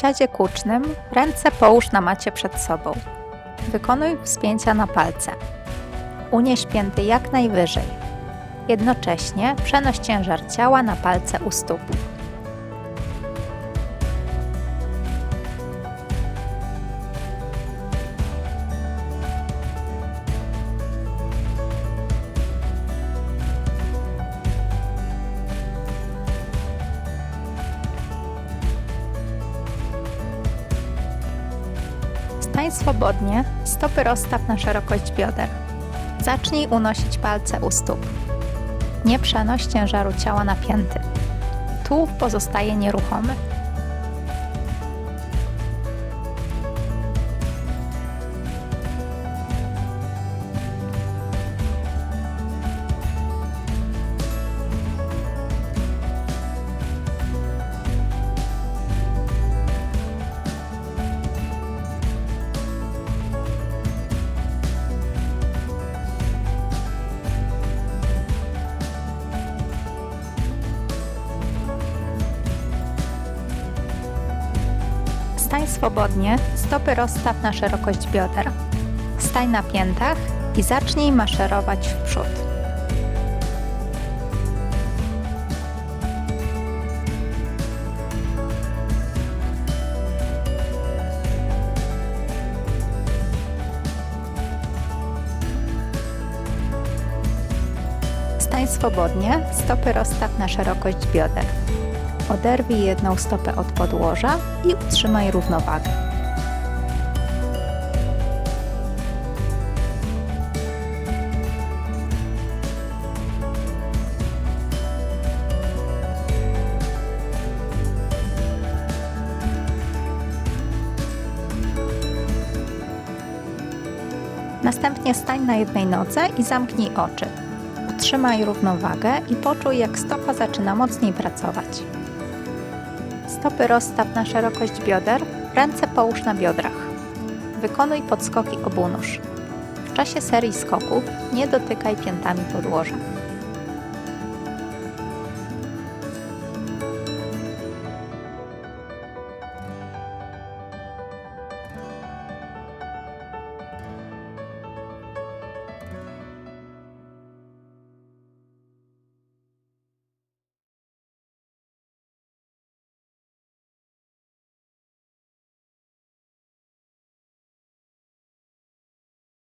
siadzie kucznym ręce połóż na macie przed sobą. Wykonuj wspięcia na palce. Unieś pięty jak najwyżej. Jednocześnie przenoś ciężar ciała na palce u stóp. Stań swobodnie, stopy rozstaw na szerokość bioder. Zacznij unosić palce u stóp. Nie przenoś ciężaru ciała na pięty. Tułów pozostaje nieruchomy. Stań swobodnie, stopy rozstaw na szerokość bioder. Stań na piętach i zacznij maszerować w przód. Stań swobodnie, stopy rozstaw na szerokość bioder. Oderwij jedną stopę od podłoża i utrzymaj równowagę. Następnie stań na jednej nodze i zamknij oczy. Utrzymaj równowagę i poczuj, jak stopa zaczyna mocniej pracować. Stopy rozstaw na szerokość bioder, ręce połóż na biodrach. Wykonuj podskoki obu nóż. W czasie serii skoków nie dotykaj piętami podłoża.